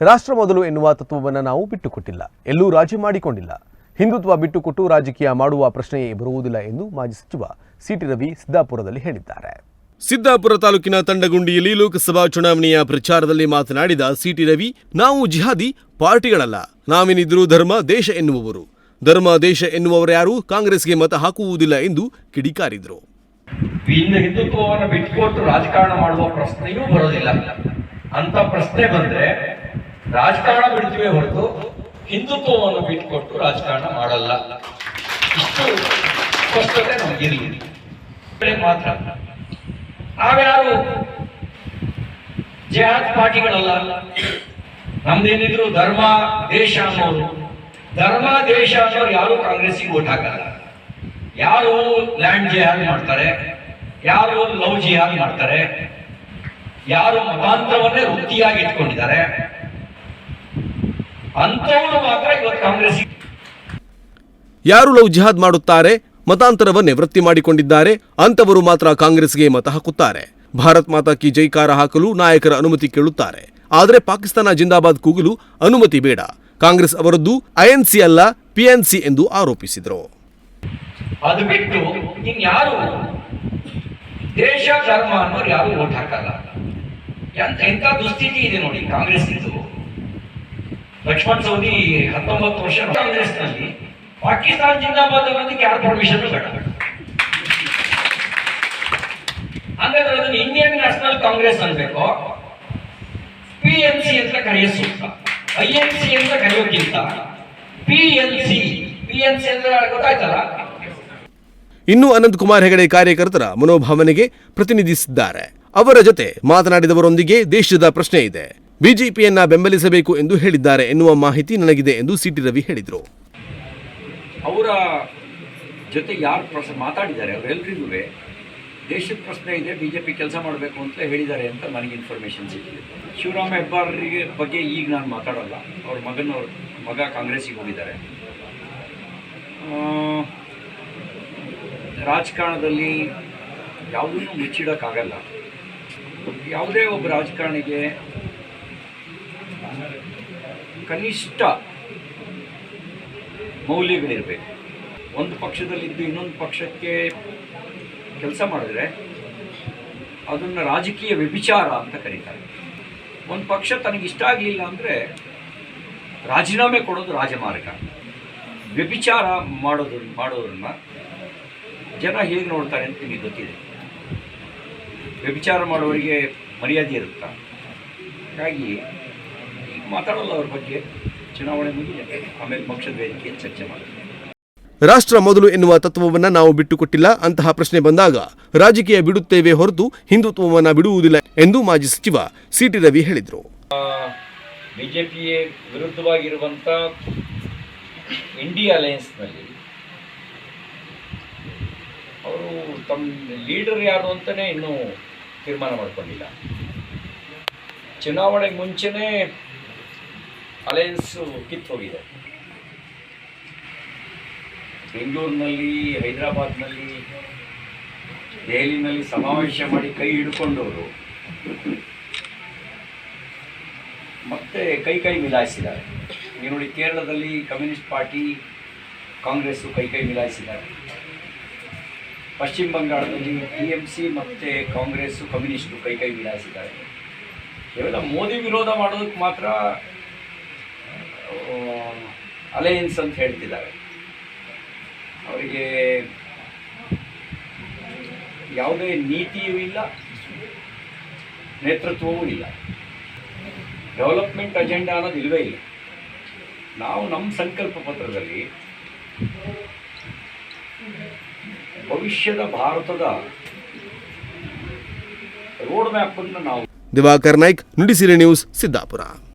ರಾಷ್ಟ್ರ ಮೊದಲು ಎನ್ನುವ ತತ್ವವನ್ನು ನಾವು ಬಿಟ್ಟುಕೊಟ್ಟಿಲ್ಲ ಎಲ್ಲೂ ರಾಜಿ ಮಾಡಿಕೊಂಡಿಲ್ಲ. ಹಿಂದುತ್ವ ಬಿಟ್ಟುಕೊಟ್ಟು ರಾಜಕೀಯ ಮಾಡುವ ಪ್ರಶ್ನೆಯೇ ಬರುವುದಿಲ್ಲ ಎಂದು ಮಾಜಿ ಸಚಿವ ಸಿಟಿ ರವಿ ಸಿದ್ದಾಪುರದಲ್ಲಿ ಹೇಳಿದ್ದಾರೆ. ಸಿದ್ದಾಪುರ ತಾಲೂಕಿನ ತಂಡಗುಂಡಿಯಲ್ಲಿ ಲೋಕಸಭಾ ಚುನಾವಣೆಯ ಪ್ರಚಾರದಲ್ಲಿ ಮಾತನಾಡಿದ ಸಿಟಿ ರವಿ ನಾವು ಜಿಹಾದಿ ಪಾರ್ಟಿಗಳಲ್ಲ. ನಾವೇನಿದ್ರು ಧರ್ಮ ದೇಶ ಎನ್ನುವವರು. ಧರ್ಮ ದೇಶ ಎನ್ನುವವರ್ಯಾರು ಕಾಂಗ್ರೆಸ್ಗೆ ಮತ ಹಾಕುವುದಿಲ್ಲ ಎಂದು ಕಿಡಿಕಾರಿದರು. ಇನ್ನು ಹಿಂದುತ್ವವನ್ನು ಬಿಟ್ಟುಕೊಟ್ಟು ರಾಜಕಾರಣ ಮಾಡುವ ಪ್ರಶ್ನೆಯೂ ಬರೋದಿಲ್ಲ. ಅಂತ ಪ್ರಶ್ನೆ ಬಂದ್ರೆ ರಾಜಕಾರಣ ಬಿಡ್ತೀವಿ ಹೊರತು ಹಿಂದುತ್ವವನ್ನು ಬಿಟ್ಟುಕೊಟ್ಟು ರಾಜಕಾರಣ ಮಾಡಲ್ಲ. ಇಷ್ಟು ಸ್ಪಷ್ಟತೆ ನಮಗಿರಲಿ. ಮಾತ್ರ. ನಾವ್ಯಾರು ಜಾತ್ ಪಾರ್ಟಿಗಳಲ್ಲ, ನಮ್ದೇನಿದ್ರು ಧರ್ಮ, ದೇಶ ಅನ್ನೋರು. ಧರ್ಮ, ದೇಶ ಅನ್ನೋರು ಯಾರು ಕಾಂಗ್ರೆಸ್ಸಿಗೆ ಓಟ್ ಹಾಕಲ್ಲ. ಯಾರು ಲ್ಯಾಂಡ್ ಜಿಹಾದ್ ಮಾಡ್ತಾರೆ, ಯಾರು ಲವ್ ಜಿಹಾದ್ ಮಾಡ್ತಾರೆ, ಯಾರು ಮತಾಂತರವನ್ನೇ ವೃತ್ತಿಯಾಗಿ ಇಟ್ಕೊಂಡಿದ್ದಾರೆ ಅಂತವರು ಮಾತ್ರ ಇವತ್ತು ಕಾಂಗ್ರೆಸ್ ಯಾರು ಲವ್ ಜಿಹಾದ್ ಮಾಡುತ್ತಾರೆ ಮತಾಂತರವನ್ನೇ ವೃತ್ತಿ ಮಾಡಿಕೊಂಡಿದ್ದಾರೆ ಅಂತವರು ಮಾತ್ರ ಕಾಂಗ್ರೆಸ್ಗೆ ಮತ ಹಾಕುತ್ತಾರೆ. ಭಾರತ್ ಮಾತಾ ಕಿ ಜೈಕಾರ ಹಾಕಲು ನಾಯಕರ ಅನುಮತಿ ಕೇಳುತ್ತಾರೆ. ಆದರೆ ಪಾಕಿಸ್ತಾನ ಜಿಂದಾಬಾದ್ ಕೂಗಲು ಅನುಮತಿ ಬೇಡ. ಕಾಂಗ್ರೆಸ್ ಅವರದ್ದು ಐಎನ್ಸಿ ಅಲ್ಲ ಪಿಎನ್ಸಿ ಎಂದು ಆರೋಪಿಸಿದರು. ಅದು ಬಿಟ್ಟು ಇನ್ಯಾರು ದೇಶ ಧರ್ಮ ಅನ್ನೋರು ಯಾರು ಓಟ್ ಹಾಕಲ್ಲ. ಎಂತ ಎಂತ ದುಸ್ಥಿತಿ ಇದೆ ನೋಡಿ ಕಾಂಗ್ರೆಸ್ ಇದು ಲಕ್ಷ್ಮಣ್ ಸವದಿ ಹತ್ತೊಂಬತ್ತು ವರ್ಷ ಕಾಂಗ್ರೆಸ್ನಲ್ಲಿ ಪಾಕಿಸ್ತಾನ ಜಿಂದಾಬಾದ್ ಅನ್ನೋದಕ್ಕೆ ಯಾರು ಪರ್ಮಿಷನ್ ಬೇಡ. ಹಾಗಾದ್ರೆ ಅದನ್ನು ಇಂಡಿಯನ್ ನ್ಯಾಷನಲ್ ಕಾಂಗ್ರೆಸ್ ಅನ್ಬೇಕು ಪಿ ಎನ್ ಸಿ ಅಂತ ಕರೆಯೋ ಸೂಕ್ತ ಐ ಎನ್ ಸಿ ಅಂತ ಕರೆಯೋಕ್ಕಿಂತ P N C P N C ಅಂದ್ರೆ ಗೊತ್ತಾಯ್ತಲ್ಲ? ಇನ್ನು ಅನಂತಕುಮಾರ್ ಹೆಗಡೆ ಕಾರ್ಯಕರ್ತರ ಮನೋಭಾವನೆಗೆ ಪ್ರತಿನಿಧಿಸಿದ್ದಾರೆ. ಅವರ ಜೊತೆ ಮಾತನಾಡಿದವರೊಂದಿಗೆ ದೇಶದ ಪ್ರಶ್ನೆ ಇದೆ. ಬಿಜೆಪಿಯನ್ನ ಬೆಂಬಲಿಸಬೇಕು ಎಂದು ಹೇಳಿದ್ದಾರೆ ಎನ್ನುವ ಮಾಹಿತಿ ನನಗಿದೆ ಎಂದು ಸಿಟಿ ರವಿ ಹೇಳಿದರು. ಅವರ ಜೊತೆ ಯಾರು ಪ್ರಸ, ಮಾತಾಡಿದ್ದಾರೆ ಅವರೆಲ್ಲರಿಗೂ ದೇಶದ ಪ್ರಶ್ನೆ ಇದೆ ಬಿ ಜೆ ಪಿ ಕೆಲಸ ಮಾಡಬೇಕು ಅಂತ ಹೇಳಿದ್ದಾರೆ ಅಂತ ನನಗೆ ಇನ್ಫಾರ್ಮೇಷನ್ ಸಿಕ್ಕಿದೆ. ಶಿವರಾಮ ಹೆಬ್ಬಾರರಿಗೆ ಬಗ್ಗೆ ಈಗ ನಾನು ಮಾತಾಡಲ್ಲ, ಅವ್ರ ಮಗನ ಮಗ ಕಾಂಗ್ರೆಸ್ಸಿಗೆ ಹೋಗಿದ್ದಾರೆ. ರಾಜಕಾರಣದಲ್ಲಿ ಯಾವುದನ್ನು ಮುಚ್ಚಿಡೋಕ್ಕಾಗಲ್ಲ. ಯಾವುದೇ ಒಬ್ಬ ರಾಜಕಾರಣಿಗೆ ಕನಿಷ್ಠ ಮೌಲ್ಯಗಳಿರಬೇಕು. ಒಂದು ಪಕ್ಷದಲ್ಲಿದ್ದು ಇನ್ನೊಂದು ಪಕ್ಷಕ್ಕೆ ಕೆಲಸ ಮಾಡಿದ್ರೆ ಅದನ್ನು ರಾಜಕೀಯ ವ್ಯಭಿಚಾರ ಅಂತ ಕರೀತಾರೆ. ಒಂದು ಪಕ್ಷ ತನಗೆ ಇಷ್ಟ ಆಗಲಿಲ್ಲ ಅಂದರೆ ರಾಜೀನಾಮೆ ಕೊಡೋದು ರಾಜಮಾರ್ಗ. ವ್ಯಭಿಚಾರ ಮಾಡೋದು ಮಾಡೋದನ್ನು ಜನ ಹೇಗೆ ನೋಡ್ತಾರೆ ಅಂತ ನಿಮಗೆ ಗೊತ್ತಿದೆ. ವ್ಯಭಿಚಾರ ಮಾಡೋರಿಗೆ ಮರ್ಯಾದೆ ಇರುತ್ತಾ? ಹಾಗಾಗಿ ಮಾತಾಡಲ್ಲ ಅವ್ರ ಬಗ್ಗೆ ಚುನಾವಣೆ ಮುಗಿದೆ ಆಮೇಲೆ ಪಕ್ಷದ ವೇದಿಕೆಯಲ್ಲಿ ಚರ್ಚೆ ಮಾಡ್ತೀವಿ. ರಾಷ್ಟ್ರ ಮೊದಲು ಎನ್ನುವ ತತ್ವವನ್ನ ನಾವು ಬಿಟ್ಟುಕೊಟ್ಟಿಲ್ಲ ಅಂತಹ ಪ್ರಶ್ನೆ ಬಂದಾಗ ರಾಜಕೀಯ ಬಿಡುತ್ತೇವೆ ಹೊರತು ಹಿಂದುತ್ವವನ್ನ ಬಿಡುವುದಿಲ್ಲ ಎಂದು ಮಾಜಿ ಸಚಿವ ಸಿಟಿ ರವಿ ಹೇಳಿದರು. ಬಿಜೆಪಿಯೇ ವಿರುದ್ಧವಾಗಿರುವಂತಹ ಇಂಡಿಯಾ ಅಲಯನ್ಸ್ನಲ್ಲಿ ಅವರು ತಮ್ಮ ಲೀಡರ್ ಯಾರು ಅಂತಲೇ ಇನ್ನೂ ತೀರ್ಮಾನ ಮಾಡಿಕೊಂಡಿಲ್ಲ. ಚುನಾವಣೆಗೆ ಮುಂಚೆನೇ ಅಲಯನ್ಸು ಕಿತ್ತು ಹೋಗಿದೆ ಬೆಂಗಳೂರಿನಲ್ಲಿ, ಹೈದರಾಬಾದ್ನಲ್ಲಿ, ದೆಹಲಿನಲ್ಲಿ ಸಮಾವೇಶ ಮಾಡಿ ಕೈ ಹಿಡ್ಕೊಂಡವರು. ಮತ್ತೆ ಕೈ ಕೈ ಮಿಲಾಯಿಸಿದ್ದಾರೆ. ನೀವು ನೋಡಿ, ಕೇರಳದಲ್ಲಿ ಕಮ್ಯುನಿಸ್ಟ್ ಪಾರ್ಟಿ, ಕಾಂಗ್ರೆಸ್ಸು ಕೈ ಕೈ ಮಿಲಾಯಿಸಿದ್ದಾರೆ. ಪಶ್ಚಿಮ ಬಂಗಾಳದಲ್ಲಿ ಟಿ ಎಂ ಸಿ ಮತ್ತು ಕಾಂಗ್ರೆಸ್ಸು ಕಮ್ಯುನಿಸ್ಟು ಕೈ ಕೈ ಮಿಲಾಯಿಸಿದ್ದಾರೆ. ಇವೆಲ್ಲ ಮೋದಿ ವಿರೋಧ ಮಾಡೋದಕ್ಕೆ ಮಾತ್ರ ಅಲಯನ್ಸ್ ಅಂತ ಹೇಳ್ತಿದ್ದಾರೆ. ಅವರಿಗೆ ಯಾವುದೇ ನೀತಿಯೂ ಇಲ್ಲ, ನೇತೃತ್ವವೂ ಇಲ್ಲ. ಡೆವಲಪ್ಮೆಂಟ್ ಅಜೆಂಡಾ ಅನ್ನೋದು ಇಲ್ಲವೇ ಇಲ್ಲ. ನಾವು ನಮ್ಮ ಸಂಕಲ್ಪ ಪತ್ರದಲ್ಲಿ ಭವಿಷ್ಯದ ಭಾರತದ ರೋಡ್ ಮ್ಯಾಪನ್ನು ನಾವು ದಿವಾಕರ್ ನಾಯ್ಕ್ ನುಡಿಸಿರಿ ನ್ಯೂಸ್, ಸಿದ್ದಾಪುರ.